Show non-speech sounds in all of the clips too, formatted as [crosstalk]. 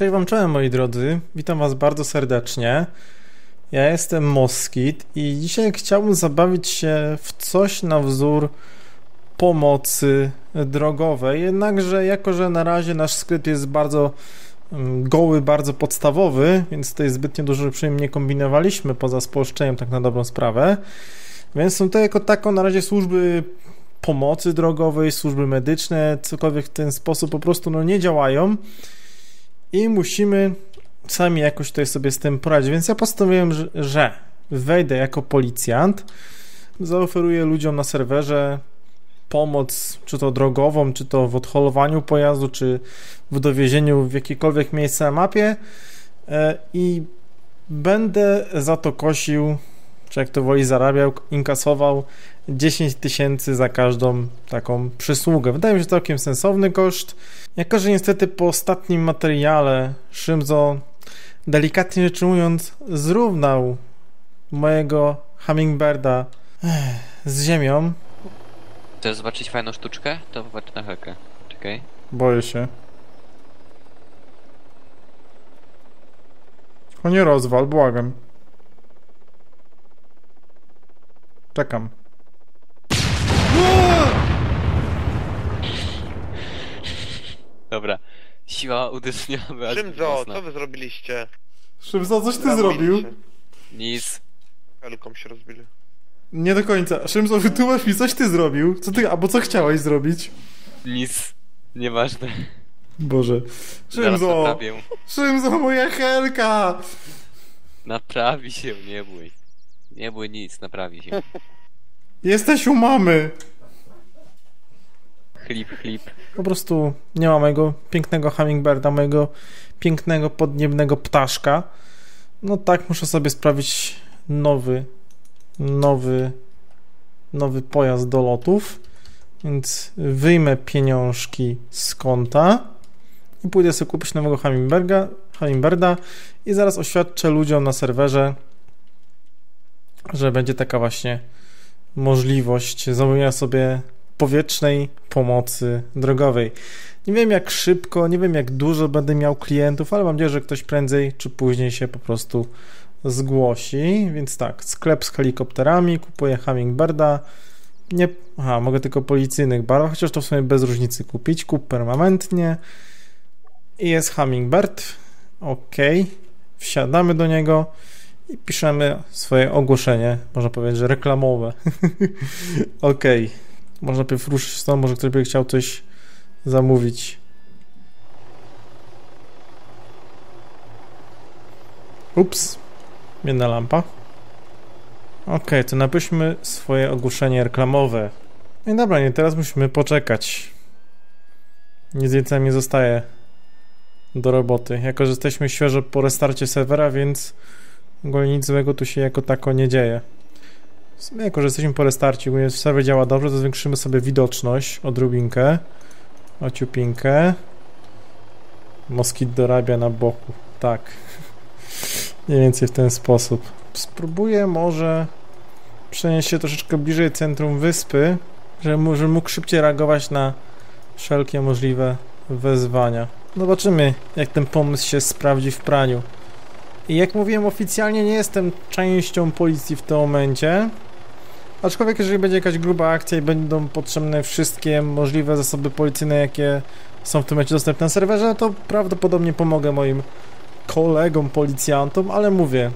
Cześć wam, czołem moi drodzy. Witam was bardzo serdecznie. Ja jestem Moskit i dzisiaj chciałbym zabawić się w coś na wzór pomocy drogowej. Jednakże, jako że na razie nasz skrypt jest bardzo mm, goły, bardzo podstawowy, więc tutaj zbytnio dużo przy nim nie kombinowaliśmy, poza spolszczeniem tak na dobrą sprawę. Więc są to jako tako na razie służby pomocy drogowej, służby medyczne, cokolwiek w ten sposób po prostu no, nie działają i musimy sami jakoś tutaj sobie z tym poradzić. Więc ja postanowiłem, że, wejdę jako policjant, zaoferuję ludziom na serwerze pomoc, czy to drogową, czy to w odholowaniu pojazdu, czy w dowiezieniu w jakiekolwiek miejsce na mapie e, i będę za to kosił, czy jak to woli zarabiał, inkasował 10 tysięcy za każdą taką przysługę. Wydaje mi się całkiem sensowny koszt. Jako, że niestety po ostatnim materiale Szymzo delikatnie rzecz ujmując zrównał mojego Hummingbirda z ziemią. Chcesz zobaczyć fajną sztuczkę? To popatrz na hekę. Czekaj. Boję się. O nie rozwal, błagam. Czekam. Dobra. Siła uderzenia Szymzo, co wy zrobiliście? Szymzo, coś ty zrobił? Nic. Helką się rozbili. Nie do końca. Szymzo, wytłumacz mi, coś ty zrobił. Co ty, albo co chciałeś zrobić? Nic. Nieważne. Boże. Szymzo! Szymzo, moja helka! Naprawi się, nie bój. Nie bój nic, naprawi się. [laughs] Jesteś u mamy! Chlip, chlip. Po prostu nie ma mojego pięknego hummingbirda, mojego pięknego podniebnego ptaszka. No tak, muszę sobie sprawić nowy, nowy, nowy pojazd do lotów. Więc wyjmę pieniążki z konta i pójdę sobie kupić nowego hummingbirda i zaraz oświadczę ludziom na serwerze, że będzie taka właśnie możliwość zamówienia sobie powietrznej pomocy drogowej. Nie wiem jak szybko, nie wiem jak dużo będę miał klientów, ale mam nadzieję, że ktoś prędzej czy później się po prostu zgłosi. Więc tak, sklep z helikopterami, kupuję Hummingbirda. Nie, aha, mogę tylko policyjnych barwach, chociaż to w sumie bez różnicy kupić. Kup permanentnie. I jest Hummingbird. Ok. Wsiadamy do niego i piszemy swoje ogłoszenie, można powiedzieć, że reklamowe. [laughs] ok. Może najpierw ruszyć stąd, może ktoś by chciał coś zamówić. Ups. Jedna lampa. Ok, to napiszmy swoje ogłoszenie reklamowe. No i dobra, nie, teraz musimy poczekać. Nic więcej mi zostaje do roboty. Jako, że jesteśmy świeżo po restarcie serwera, więc ogólnie nic złego tu się jako tako nie dzieje. W sumie jako, że jesteśmy po restarcie, ogólnie serwer działa dobrze, to zwiększymy sobie widoczność odrobinkę. Ociupinkę. Moskit dorabia na boku. Tak. [laughs] Mniej więcej w ten sposób. Spróbuję może przenieść się troszeczkę bliżej centrum wyspy, żeby mógł szybciej reagować na wszelkie możliwe wezwania. Zobaczymy, jak ten pomysł się sprawdzi w praniu. I jak mówiłem, oficjalnie nie jestem częścią policji w tym momencie. Aczkolwiek, jeżeli będzie jakaś gruba akcja i będą potrzebne wszystkie możliwe zasoby policyjne, jakie są w tym momencie dostępne na serwerze, to prawdopodobnie pomogę moim kolegom policjantom, ale mówię,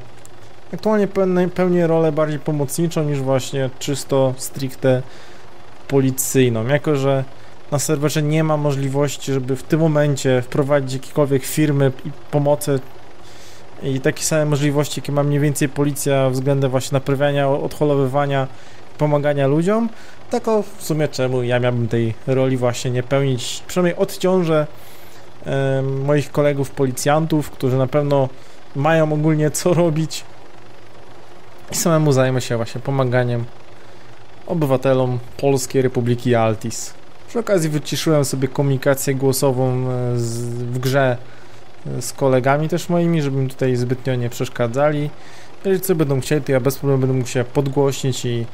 aktualnie pełnię, pełnię rolę bardziej pomocniczą niż właśnie czysto stricte policyjną. Jako, że na serwerze nie ma możliwości, żeby w tym momencie wprowadzić jakiekolwiek firmy i pomocy i takie same możliwości, jakie ma mniej więcej policja względem właśnie naprawiania, odholowywania, pomagania ludziom, tak o w sumie czemu ja miałbym tej roli właśnie nie pełnić, przynajmniej odciążę em, moich kolegów policjantów, którzy na pewno mają ogólnie co robić. I samemu zajmę się właśnie pomaganiem obywatelom Polskiej Republiki Altis. Przy okazji wyciszyłem sobie komunikację głosową e, z, w grze z kolegami też moimi, żeby mi tutaj zbytnio nie przeszkadzali. Jeżeli co będą chcieli, to ja bez problemu będę mógł się podgłośnić i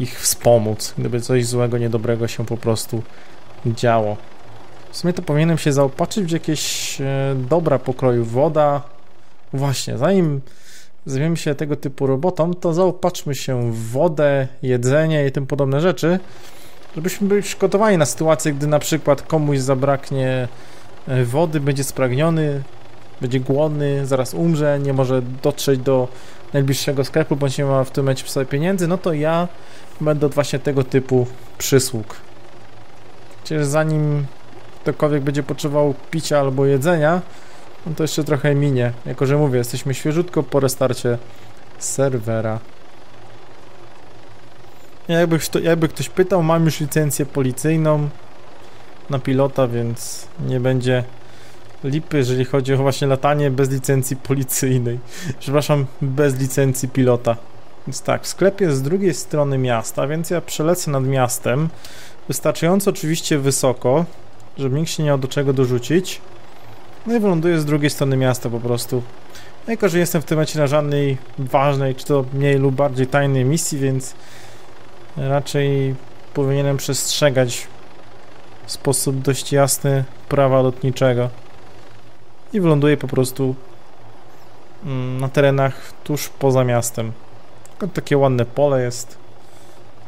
ich wspomóc, gdyby coś złego, niedobrego się po prostu działo. W sumie to powinienem się zaopatrzyć w jakieś e, dobra pokroju. Woda. Właśnie, zanim zajmiemy się tego typu robotą, to zaopatrzmy się w wodę, jedzenie i tym podobne rzeczy, żebyśmy byli przygotowani na sytuację, gdy na przykład komuś zabraknie wody, będzie spragniony, będzie głodny, zaraz umrze, nie może dotrzeć do najbliższego sklepu, bądź nie ma w tym momencie przy sobie pieniędzy, no to ja będę od właśnie tego typu przysług. Przecież zanim ktokolwiek będzie potrzebował picia albo jedzenia, no to jeszcze trochę minie. Jako, że mówię, jesteśmy świeżutko po restarcie serwera. Jakby, jakby ktoś pytał, mam już licencję policyjną na pilota, więc nie będzie lipy, jeżeli chodzi o właśnie latanie bez licencji policyjnej. Przepraszam, bez licencji pilota. Więc tak, w sklepie jest z drugiej strony miasta, więc ja przelecę nad miastem. Wystarczająco oczywiście wysoko, żeby nikt się nie miał do czego dorzucić. No i wyląduję z drugiej strony miasta po prostu. Jako, że jestem w tym momencie na żadnej ważnej, czy to mniej lub bardziej tajnej misji, więc raczej powinienem przestrzegać w sposób dość jasny prawa lotniczego. I wyląduję po prostu mm, na terenach tuż poza miastem. Tylko takie ładne pole jest,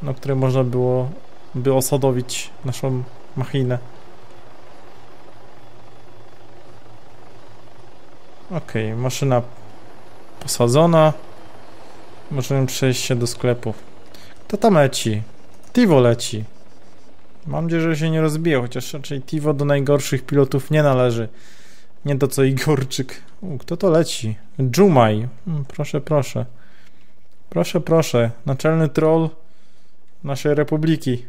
na którym można było by osadowić naszą machinę. Okej, maszyna posadzona. Możemy przejść się do sklepu. Kto tam leci? Tivo leci. Mam nadzieję, że się nie rozbije, chociaż raczej Tivo do najgorszych pilotów nie należy. Nie to co Igorczyk. U, kto to leci? Jumaj. Mm, proszę, proszę. Proszę, proszę. Naczelny troll naszej republiki.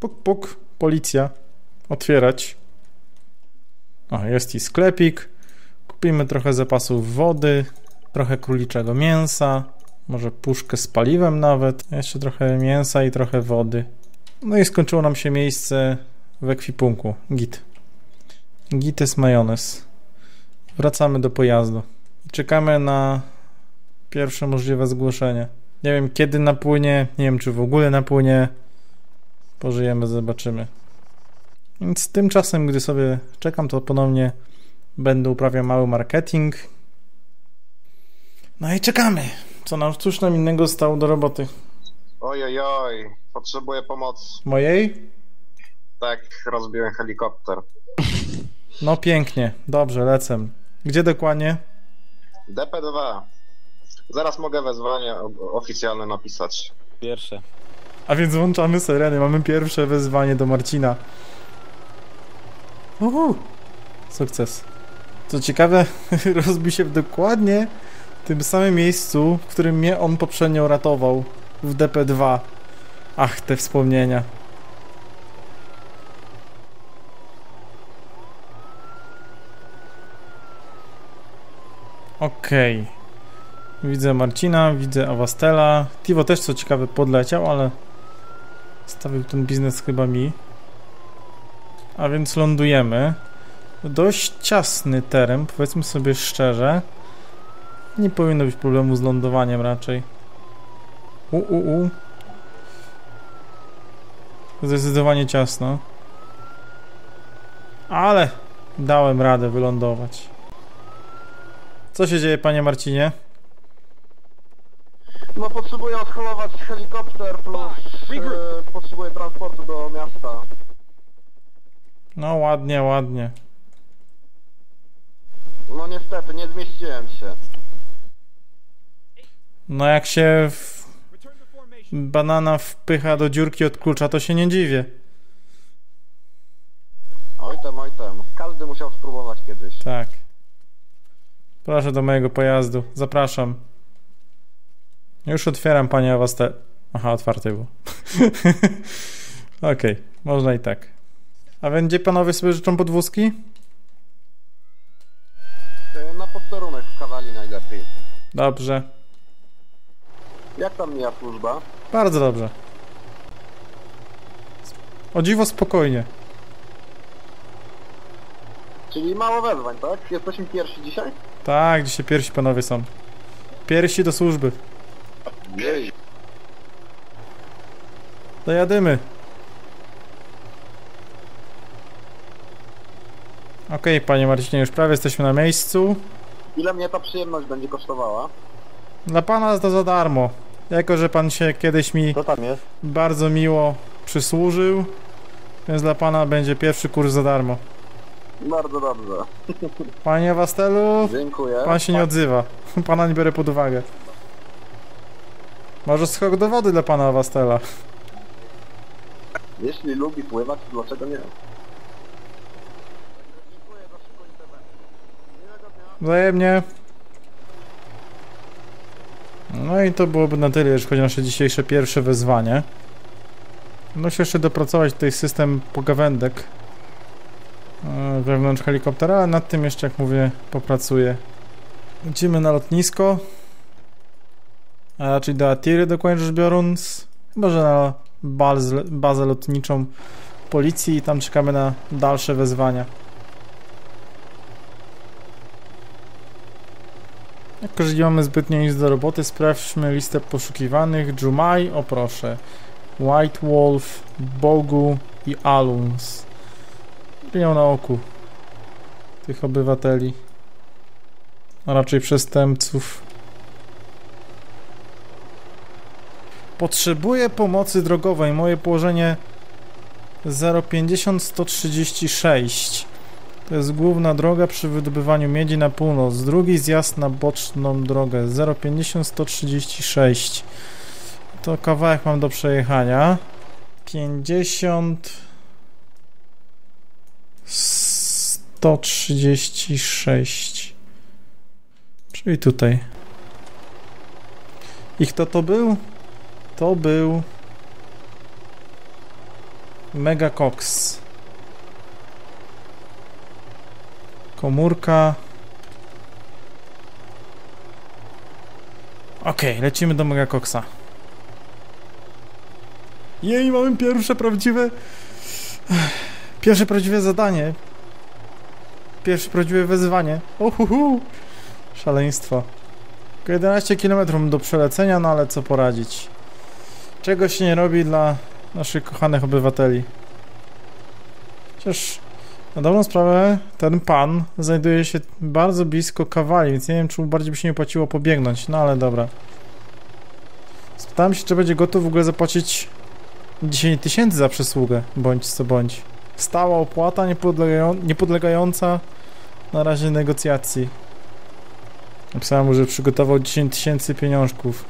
Puk, puk. Policja. Otwierać. O, jest i sklepik. Kupimy trochę zapasów wody, trochę króliczego mięsa, może puszkę z paliwem nawet, jeszcze trochę mięsa i trochę wody. No i skończyło nam się miejsce w ekwipunku. Git. Git jest majonez. Wracamy do pojazdu. Czekamy na pierwsze możliwe zgłoszenie. Nie wiem kiedy napłynie, nie wiem czy w ogóle napłynie. Pożyjemy, zobaczymy. Więc tymczasem, gdy sobie czekam, to ponownie będę uprawiał mały marketing. No i czekamy. Co nam, cóż nam innego stało do roboty? Oj, oj, oj, potrzebuję pomocy. Mojej? Tak, rozbiłem helikopter. [laughs] No pięknie. Dobrze, lecę. Gdzie dokładnie? DP2. Zaraz mogę wezwanie oficjalne napisać. Pierwsze. A więc włączamy syreny. Mamy pierwsze wezwanie do Marcina. Uhu. Sukces. Co ciekawe, [laughs] rozbił się w dokładnie tym samym miejscu, w którym mnie on poprzednio ratował. W DP2. Ach, te wspomnienia. Okej. Widzę Marcina, widzę Awastela. Tivo też co ciekawe podleciał, ale stawił ten biznes chyba mi. A więc lądujemy. Dość ciasny teren, powiedzmy sobie szczerze. Nie powinno być problemu z lądowaniem raczej. U, u, u. Zdecydowanie ciasno. Ale dałem radę wylądować. Co się dzieje, panie Marcinie? No potrzebuję odholować helikopter plus e, potrzebuję transportu do miasta. No ładnie, ładnie. No niestety, nie zmieściłem się. No jak się w... banana wpycha do dziurki od klucza, to się nie dziwię. Oj tam, oj tam. Każdy musiał spróbować kiedyś. Tak. Proszę do mojego pojazdu. Zapraszam. Już otwieram, panie Awaste... Aha, otwarte było. [laughs] Okej, można i tak. A więc gdzie panowie sobie życzą podwózki? E, Na posterunek w kawali najlepiej. Dobrze. Jak tam mija służba? Bardzo dobrze. O dziwo spokojnie. Czyli mało wezwań, tak? Jesteśmy pierwsi dzisiaj? Tak, dzisiaj pierwsi panowie są. Pierwsi do służby. Jej. Dojadymy. Okej, panie Marcinie, już prawie jesteśmy na miejscu. Ile mnie ta przyjemność będzie kosztowała? Dla pana to za darmo. Jako, że pan się kiedyś mi bardzo miło przysłużył, więc dla pana będzie pierwszy kurs za darmo. Bardzo dobrze. Panie Wastelu, Dziękuję. pan się nie odzywa. [laughs] Pana nie biorę pod uwagę. Może skok do wody dla pana Wastela. Jeśli lubi pływać, to dlaczego nie? Wzajemnie. No i to byłoby na tyle, jeżeli chodzi o nasze dzisiejsze pierwsze wezwanie. Muszę jeszcze dopracować tutaj system pogawędek e, wewnątrz helikoptera, ale nad tym jeszcze, jak mówię, popracuję. Lecimy na lotnisko. A raczej do Atiry dokładnie rzecz biorąc. Chyba, że na bazę, bazę lotniczą policji i tam czekamy na dalsze wezwania. Jako, że nie mamy zbytnio nic do roboty, sprawdźmy listę poszukiwanych. Jumai, o proszę. White Wolf, Bogu i Aluns. Miał na oku tych obywateli. A raczej przestępców. Potrzebuję pomocy drogowej. Moje położenie 050 136. To jest główna droga przy wydobywaniu miedzi na północ. Drugi zjazd na boczną drogę 050 136. To kawałek mam do przejechania. 50 136. Czyli tutaj. I kto to był? To był Mega Cox. Komórka. Okej, lecimy do Megakoksa. Jej, mamy pierwsze prawdziwe... Pierwsze prawdziwe zadanie. Pierwsze prawdziwe wezwanie. Ohuhu! Szaleństwo. Tylko 11 km do przelecenia, no ale co poradzić. Czego się nie robi dla naszych kochanych obywateli. Chociaż na dobrą sprawę ten pan znajduje się bardzo blisko kawali, więc nie wiem, czy mu bardziej by się nie opłaciło pobiegnąć, no ale dobra. Spytałem się, czy będzie gotów w ogóle zapłacić 10 tysięcy za przysługę, bądź co bądź. Stała opłata niepodlegają niepodlegająca na razie negocjacji. Napisałem mu, że przygotował 10 tysięcy pieniążków.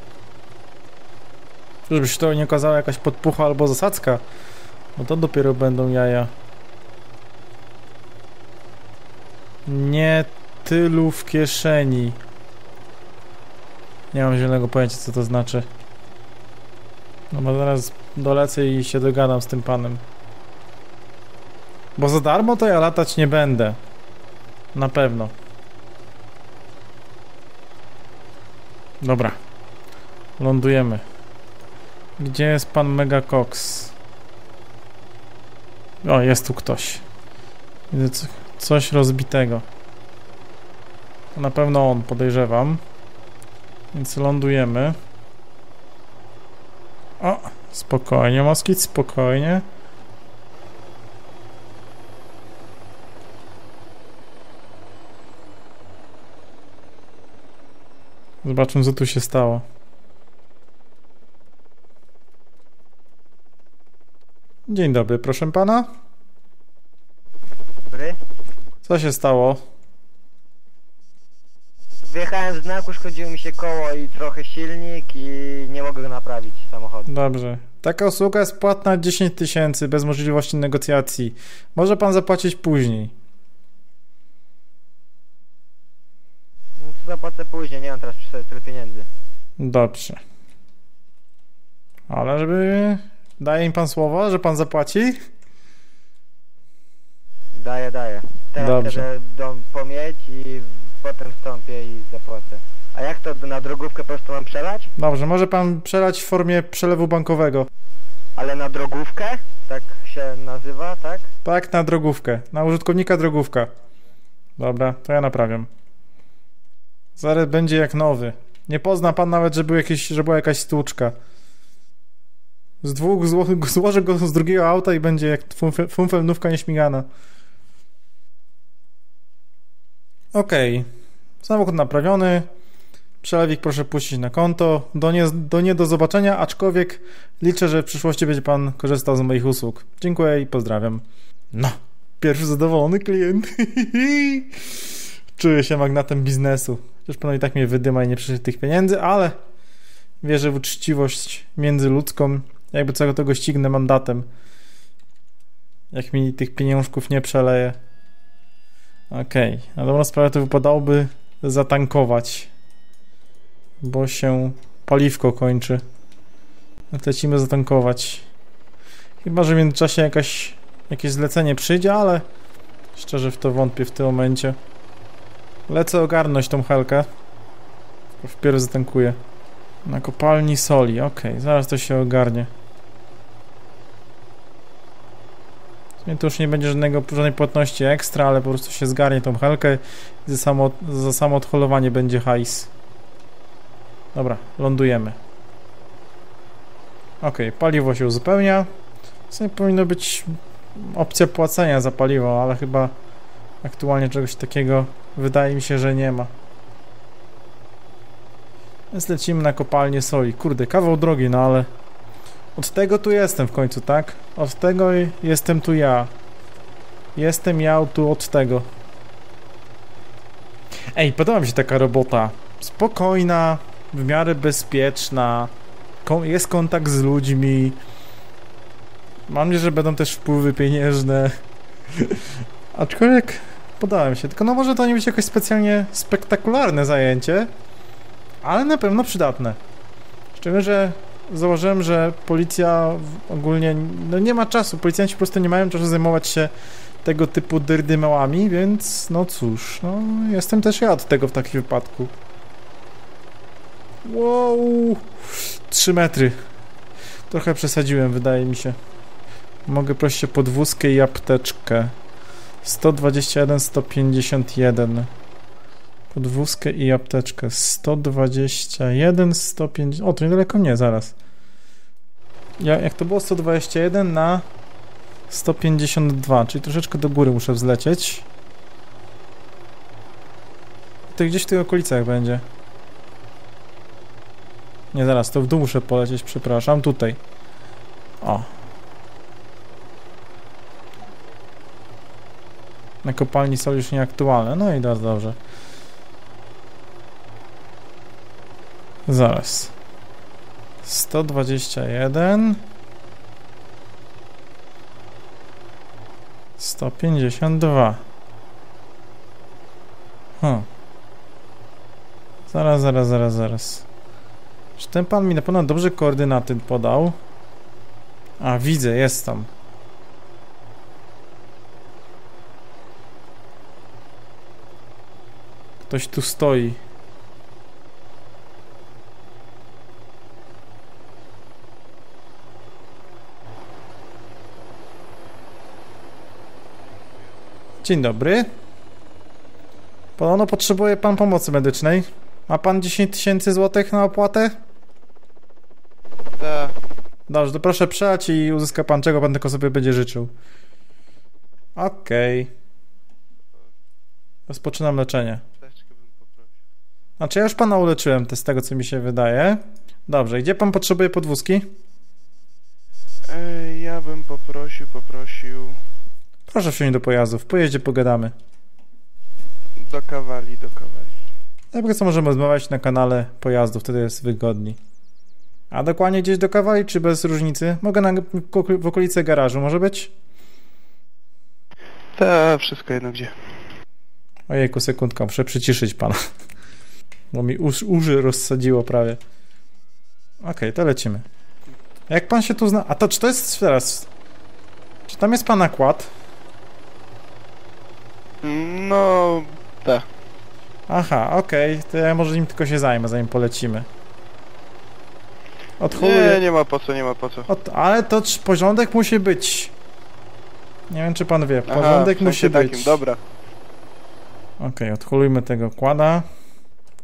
Żeby się to nie okazała jakaś podpucha albo zasadzka. Bo to dopiero będą jaja. Nie tylu w kieszeni. Nie mam zielonego pojęcia co to znaczy. No bo zaraz dolecę i się dogadam z tym panem. Bo za darmo to ja latać nie będę. Na pewno. Dobra. Lądujemy. Gdzie jest pan Megacox? O, jest tu ktoś. Widzę co, coś rozbitego. To na pewno on, podejrzewam. Więc lądujemy. O, spokojnie, Moskit, spokojnie. Zobaczmy, co tu się stało. Dzień dobry, proszę pana. Co się stało? Wjechałem w znak, uszkodziło mi się koło i trochę silnik i nie mogę go naprawić samochodu. Dobrze. Taka usługa jest płatna 10 tysięcy bez możliwości negocjacji. Może pan zapłacić później. No to zapłacę później, nie mam teraz przy tyle pieniędzy. Dobrze. Ale żeby... Daje mi pan słowo, że pan zapłaci? Daję, daję. Teraz Dobrze. jadę do pomieć i potem wstąpię i zapłacę. A jak to na drogówkę po prostu mam przelać? Dobrze, może pan przelać w formie przelewu bankowego. Ale na drogówkę? Tak się nazywa, tak? Tak, na drogówkę. Na użytkownika drogówka. Dobra, to ja naprawiam. Zaraz będzie jak nowy. Nie pozna pan nawet, że, był jakiś, że była jakaś stłuczka. Z dwóch zło, [laughs] złożę go z drugiego auta i będzie jak fumfe- fumfelnówka nieśmigana. Okej. Samochód naprawiony. Przelewik proszę puścić na konto. Do nie, do nie do zobaczenia, aczkolwiek liczę, że w przyszłości będzie pan korzystał z moich usług. Dziękuję i pozdrawiam. No, pierwszy zadowolony klient. [laughs] Czuję się magnatem biznesu. Chociaż pan i tak mnie wydyma i nie przyszedł tych pieniędzy, ale wierzę w uczciwość międzyludzką. Jakby co to go ścignę mandatem. Jak mi tych pieniążków nie przeleje. Okej, na dobrą sprawę to wypadałoby zatankować, bo się paliwko kończy. Lecimy zatankować. Chyba, że w międzyczasie jakaś, jakieś zlecenie przyjdzie, ale szczerze w to wątpię w tym momencie. Lecę ogarnąć tą helkę. Wpierw zatankuję. Na kopalni soli, okej, zaraz to się ogarnie. W sumie to już nie będzie żadnego, żadnej płatności ekstra, ale po prostu się zgarnie tą helkę i za samo, za samo odholowanie będzie hajs. Dobra, lądujemy. Ok, paliwo się uzupełnia. W sumie powinno być opcja płacenia za paliwo, ale chyba aktualnie czegoś takiego wydaje mi się, że nie ma. Więc lecimy na kopalnię soli. Kurde, kawał drogi, no ale od tego tu jestem w końcu, tak? Od tego jestem tu ja. Jestem ja tu od tego. Ej, podoba mi się taka robota. Spokojna, w miarę bezpieczna. Jest kontakt z ludźmi. Mam nadzieję, że będą też wpływy pieniężne. [laughs] Aczkolwiek podoba mi się. Tylko no może to nie być jakoś specjalnie spektakularne zajęcie, ale na pewno przydatne. Szczególnie, że założyłem, że policja ogólnie no nie ma czasu. Policjanci po prostu nie mają czasu zajmować się tego typu dyrdymałami, więc no cóż, no jestem też ja od tego w takim wypadku. Wow! 3 metry. Trochę przesadziłem, wydaje mi się. Mogę prosić o podwózkę i apteczkę. 121, 151. Podwózkę i apteczkę. 121, 150. O, to niedaleko mnie, zaraz. Ja, jak to było 121 na 152, czyli troszeczkę do góry muszę wzlecieć. To gdzieś w tych okolicach będzie. Nie, zaraz, to w dół muszę polecieć, przepraszam, tutaj. O. Na kopalni są już nieaktualne, no i bardzo dobrze. Zaraz. 121 152 Hm. Zaraz, zaraz, zaraz, zaraz. Czy ten pan mi na pewno dobrze koordynaty podał? A, widzę, jest tam. Ktoś tu stoi. Dzień dobry. Podobno potrzebuje pan pomocy medycznej. Ma pan 10 tysięcy złotych na opłatę? Tak. Dobrze, to proszę przelać i uzyska pan czego pan tylko sobie będzie życzył. Okej. Rozpoczynam leczenie. Znaczy ja już pana uleczyłem, to z tego co mi się wydaje. Dobrze, gdzie pan potrzebuje podwózki? E, ja bym poprosił, poprosił Proszę wsiąść do pojazdu, w pojeździe pogadamy. do kawali, do kawali. Najpierw co możemy rozmawiać na kanale pojazdu, wtedy jest wygodniej. A dokładnie gdzieś do kawali, czy bez różnicy? Mogę na, w okolicy garażu, może być? Tak, wszystko jedno gdzie. Ojejku, sekundka, muszę przyciszyć pana. Bo mi usz, uszy rozsadziło prawie. Okej, to lecimy. Jak pan się tu zna... A to czy to jest teraz... Czy tam jest pana kład? No, tak. Aha, okej, to ja może nim tylko się zajmę, zanim polecimy. Nie, nie ma po co, nie ma po co. Od, ale to trz- porządek musi być. Nie wiem, czy pan wie. Aha, Porządek w sensie musi takim, być. Dobra. Okej, odholujmy tego kłada,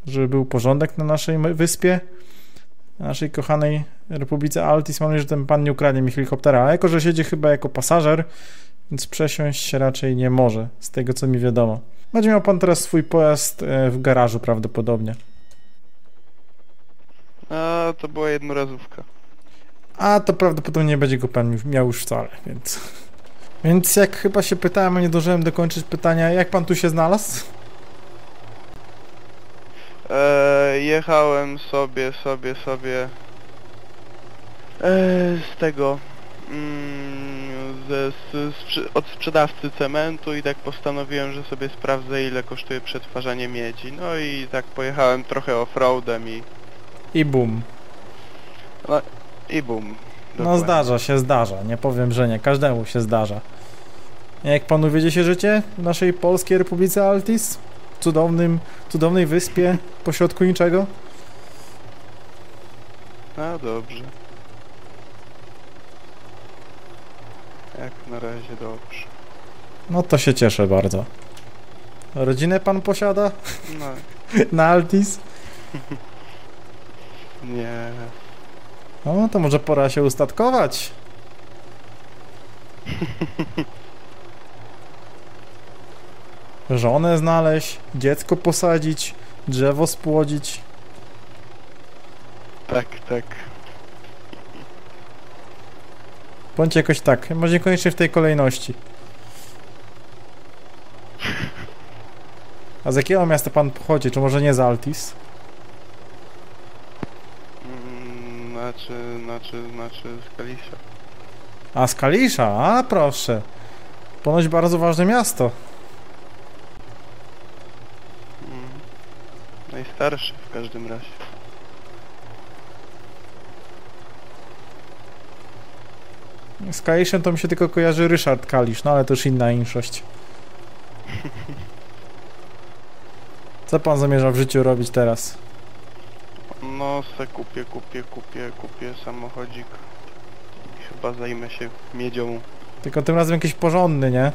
żeby był porządek na naszej my- wyspie, na naszej kochanej Republice Altis. Mam nadzieję, że ten pan nie ukradnie mi helikoptera, a jako, że siedzi chyba jako pasażer, więc przesiąść się raczej nie może, z tego co mi wiadomo. Będzie miał pan teraz swój pojazd e, w garażu prawdopodobnie. A to była jednorazówka. A to prawdopodobnie nie będzie go pan miał już wcale, więc... Więc jak chyba się pytałem, a nie zdążyłem dokończyć pytania, jak pan tu się znalazł? E, jechałem sobie, sobie, sobie e, z tego mm, ze, z, sprzy- od sprzedawcy cementu i tak postanowiłem, że sobie sprawdzę ile kosztuje przetwarzanie miedzi. No i tak pojechałem trochę offroadem i, I bum. i bum. No Dokładnie. zdarza się, zdarza. Nie powiem, że nie. Każdemu się zdarza. Jak panu wiedzie się życie w naszej Polskiej Republice Altis? Cudownym, cudownej wyspie pośrodku niczego? No dobrze. Jak na razie dobrze. No to się cieszę bardzo. Rodzinę pan posiada No, [laughs] na Altis? [laughs] nie. No to może pora się ustatkować. [laughs] Żonę znaleźć, dziecko posadzić, drzewo spłodzić. Tak, tak. Bądź jakoś tak, może niekoniecznie w tej kolejności. A z jakiego miasta pan pochodzi? Czy może nie z Altis? Mm, Znaczy, znaczy, znaczy z Kalisza. A z Kalisza, a proszę. Ponoć bardzo ważne miasto. Mm. Najstarszy w każdym razie. Z Kaliszem to mi się tylko kojarzy Ryszard Kalisz, no ale to już inna inszość. Co pan zamierza w życiu robić teraz? No, se kupię, kupię, kupię, kupię samochodzik. Chyba zajmę się miedzią. Tylko tym razem jakiś porządny, nie?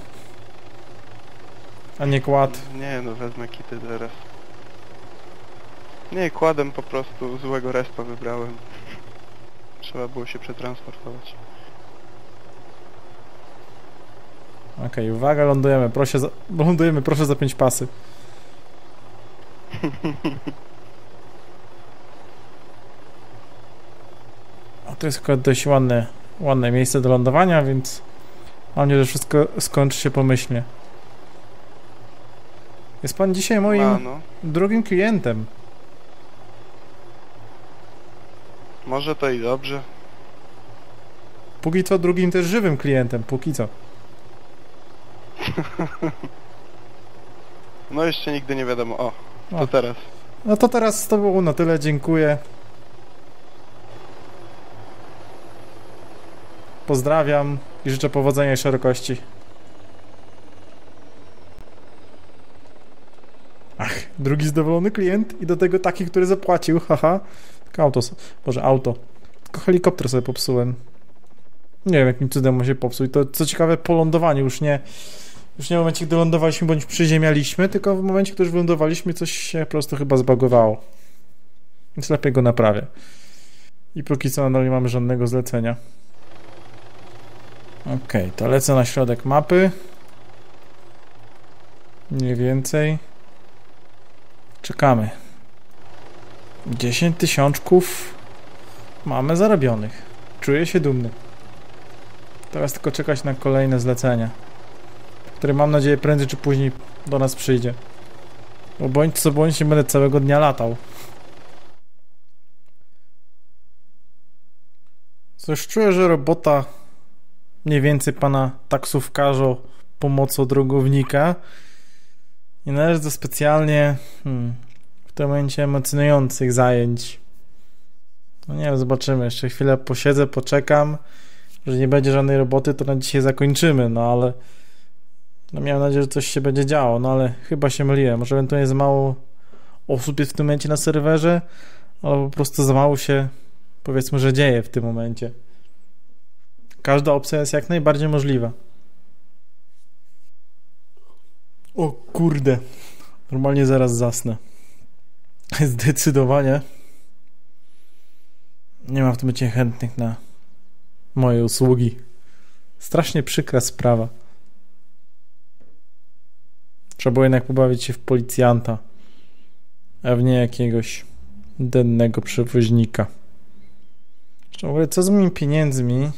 A nie kład. Nie no, wezmę kity teraz. Nie, kładem po prostu złego respa wybrałem. Trzeba było się przetransportować. Okej, uwaga, lądujemy. Proszę za... [laughs] lądujemy, proszę zapiąć pasy. A to jest akurat dość ładne, ładne miejsce do lądowania, więc mam nadzieję, że wszystko skończy się pomyślnie. Jest pan dzisiaj moim A no, drugim klientem. może to i dobrze. Póki co drugim też żywym klientem, póki co. No jeszcze nigdy nie wiadomo. O, to O. teraz. No to teraz to było na tyle, dziękuję. Pozdrawiam i życzę powodzenia i szerokości. Ach, drugi zadowolony klient i do tego taki, który zapłacił, haha. Tylko auto, s- Boże, auto. Tylko helikopter sobie popsułem. Nie wiem, jakim cudem mu się popsuł. I to, co ciekawe, po lądowaniu już nie... Już nie w momencie, gdy lądowaliśmy bądź przyziemialiśmy, tylko w momencie, gdy już wylądowaliśmy, coś się po prostu chyba zbagowało. Więc lepiej go naprawię. I póki co nadal nie mamy żadnego zlecenia. Okej, to lecę na środek mapy. Mniej więcej. Czekamy. 10 tysiączków mamy zarobionych. Czuję się dumny. Teraz tylko czekać na kolejne zlecenia który mam nadzieję prędzej czy później do nas przyjdzie. Bo bądź co bądź nie będę całego dnia latał. Coś czuję, że robota mniej więcej pana taksówkarza pomocą drogownika nie należy do specjalnie hmm, w tym momencie emocjonujących zajęć. No nie wiem, zobaczymy. Jeszcze chwilę posiedzę, poczekam. Że nie będzie żadnej roboty, to na dzisiaj zakończymy, no ale no miałem nadzieję, że coś się będzie działo, no ale chyba się myliłem. Może ewentualnie za mało osób jest w tym momencie na serwerze, albo po prostu za mało się powiedzmy, że dzieje w tym momencie. Każda opcja jest jak najbardziej możliwa. O kurde. Normalnie zaraz zasnę. [laughs] Zdecydowanie. Nie ma w tym momencie chętnych na moje usługi. Strasznie przykra sprawa. Trzeba było jednak pobawić się w policjanta, a w nie jakiegoś dennego przewoźnika. W ogóle co z moimi pieniędzmi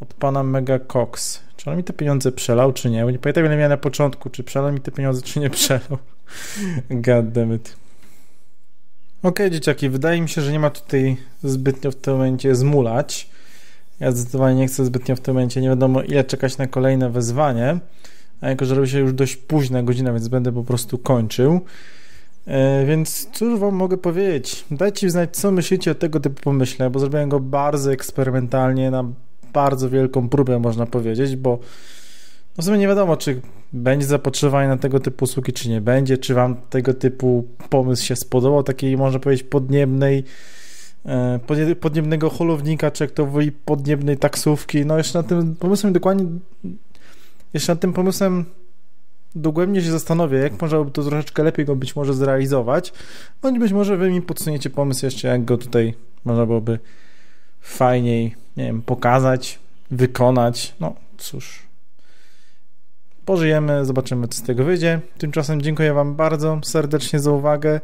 od pana Mega Cox? Czy on mi te pieniądze przelał, czy nie? Bo nie pamiętam ile miałem na początku, czy przelał mi te pieniądze, czy nie przelał. [laughs] God damn it. Okej, dzieciaki, wydaje mi się, że nie ma tutaj zbytnio w tym momencie zmulać. Ja zdecydowanie nie chcę zbytnio w tym momencie, nie wiadomo ile czekać na kolejne wezwanie. A jako, że robi się już dość późna godzina, więc będę po prostu kończył. E, więc cóż wam mogę powiedzieć? Dajcie znać, co myślicie o tego typu pomyśle, bo zrobiłem go bardzo eksperymentalnie, na bardzo wielką próbę, można powiedzieć, bo no w sumie nie wiadomo, czy będzie zapotrzebowanie na tego typu usługi, czy nie będzie, czy wam tego typu pomysł się spodobał, takiej, można powiedzieć, podniebnej e, podnie- podniebnego holownika, czy jak to woli, podniebnej taksówki. No jeszcze nad tym pomysłem dokładnie, jeszcze nad tym pomysłem dogłębnie się zastanowię, jak można by to troszeczkę lepiej go być może zrealizować, bądź być może wy mi podsuniecie pomysł jeszcze, jak go tutaj można byłoby fajniej, nie wiem, pokazać, wykonać. No cóż. Pożyjemy, zobaczymy, co z tego wyjdzie. Tymczasem dziękuję Wam bardzo serdecznie za uwagę.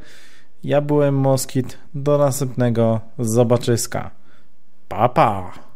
Ja byłem Moskit. Do następnego zobaczyska. Pa, pa!